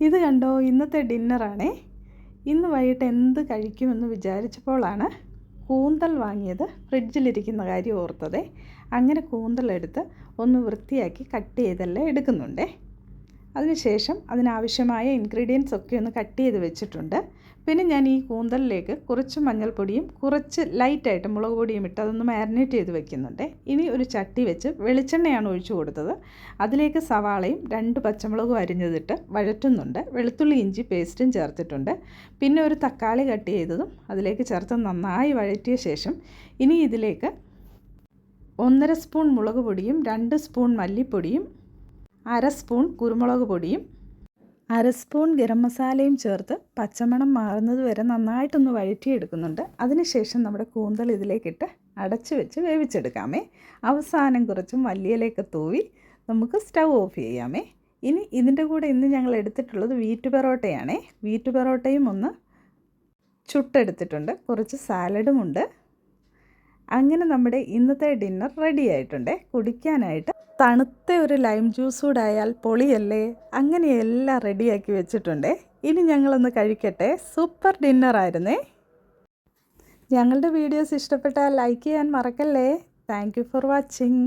ഇത് കണ്ടോ? ഇന്നത്തെ ഡിന്നറാണേ. ഇന്ന് വൈകിട്ട് എന്ത് കഴിക്കുമെന്ന് വിചാരിച്ചപ്പോഴാണ് കൂന്തൽ വാങ്ങിയത്. ഫ്രിഡ്ജിലിരിക്കുന്ന കാര്യം ഓർത്തതേ. അങ്ങനെ കൂന്തൽ എടുത്ത് ഒന്ന് വൃത്തിയാക്കി കട്ട് ചെയ്തെല്ലാം എടുക്കുന്നുണ്ടേ. അതിനുശേഷം അതിനാവശ്യമായ ഇൻഗ്രീഡിയൻസ് ഒക്കെ ഒന്ന് കട്ട് ചെയ്ത് വെച്ചിട്ടുണ്ട്. പിന്നെ ഞാൻ ഈ കൂന്തലിലേക്ക് കുറച്ച് മഞ്ഞൾപ്പൊടിയും കുറച്ച് ലൈറ്റായിട്ട് മുളക് പൊടിയും ഇട്ട് അതൊന്ന് മാരിനേറ്റ് ചെയ്ത് വെക്കുന്നുണ്ട്. ഇനി ഒരു ചട്ടി വെച്ച് വെളിച്ചെണ്ണയാണ് ഒഴിച്ചു കൊടുത്തത്. അതിലേക്ക് സവാളയും രണ്ട് പച്ചമുളകും അരിഞ്ഞതിട്ട് വഴറ്റുന്നുണ്ട്. വെളുത്തുള്ളി ഇഞ്ചി പേസ്റ്റും ചേർത്തിട്ടുണ്ട്. പിന്നെ ഒരു തക്കാളി കട്ട് ചെയ്തതും അതിലേക്ക് ചേർത്ത് നന്നായി വഴറ്റിയ ശേഷം ഇനി ഇതിലേക്ക് ഒന്നര സ്പൂൺ മുളക് പൊടിയും രണ്ട് സ്പൂൺ മല്ലിപ്പൊടിയും അര സ്പൂൺ കുരുമുളക് പൊടിയും അര സ്പൂൺ ഗരം മസാലയും ചേർത്ത് പച്ചമണം മാറുന്നത് വരെ നന്നായിട്ടൊന്ന് വഴറ്റിയെടുക്കുന്നുണ്ട്. അതിനുശേഷം നമ്മുടെ കൂന്തൽ ഇതിലേക്കിട്ട് അടച്ചു വെച്ച് വേവിച്ചെടുക്കാമേ. അവസാനം കുറച്ചും വലിയലേക്ക് തൂവി നമുക്ക് സ്റ്റൗ ഓഫ് ചെയ്യാമേ. ഇനി ഇതിന്റെ കൂടെ ഇന്ന് ഞങ്ങൾ എടുത്തിട്ടുള്ളത് വീറ്റ് പെറോട്ടയാണേ. വീറ്റ് പെറോട്ടയും ഒന്ന് ചുട്ടെടുത്തിട്ടുണ്ട്. കുറച്ച് സാലഡുമുണ്ട് അങ്ങനെ നമ്മുടെ ഇന്നത്തെ ഡിന്നർ റെഡി ആയിട്ടുണ്ട്. കുടിക്കാനായിട്ട് തണുത്ത ഒരു ലൈം ജ്യൂസ് കൂടെ ആയാൽ പൊളിയല്ലേ? അങ്ങനെ എല്ലാം റെഡിയാക്കി വെച്ചിട്ടുണ്ട്. ഇനി ഞങ്ങളൊന്ന് കഴിക്കട്ടെ. സൂപ്പർ ഡിന്നറായിരുന്നേ ഞങ്ങളുടെ വീഡിയോസ് ഇഷ്ടപ്പെട്ടാൽ ലൈക്ക് ചെയ്യാൻ മറക്കല്ലേ. Thank for watching